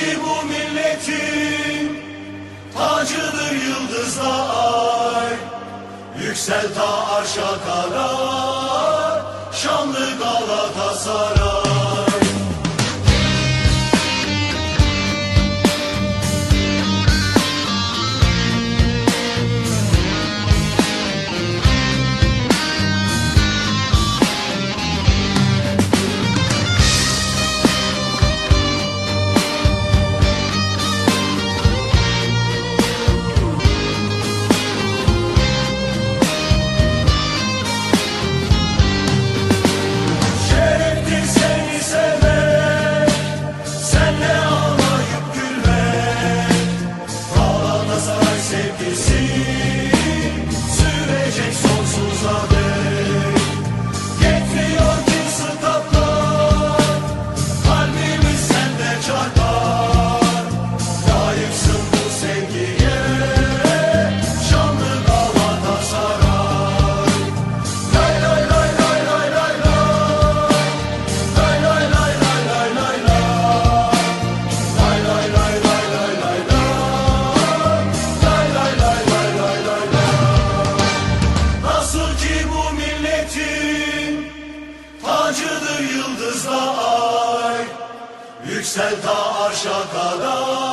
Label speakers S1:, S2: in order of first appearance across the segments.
S1: ki bu milletin Tacıdır yıldızla ay Yüksel ta arşa kadar Şanlı Galatasaray. Yükselta arşa kadar.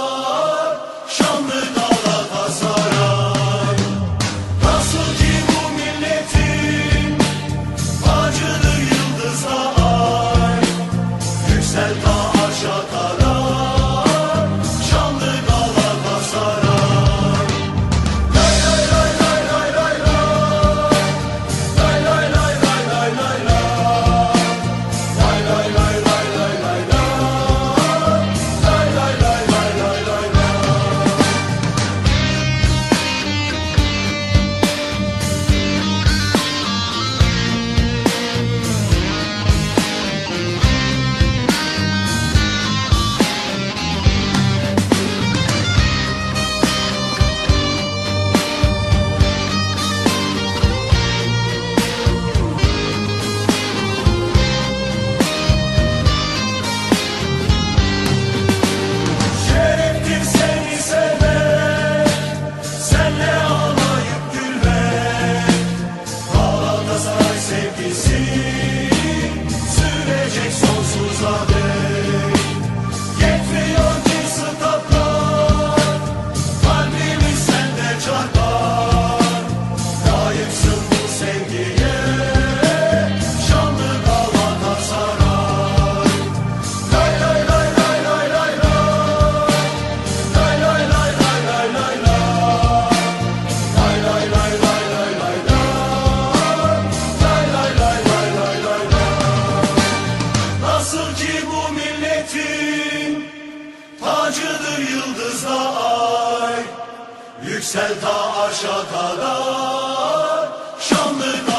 S1: yıldızla ay Yüksel ta aşağı kadar Şanlı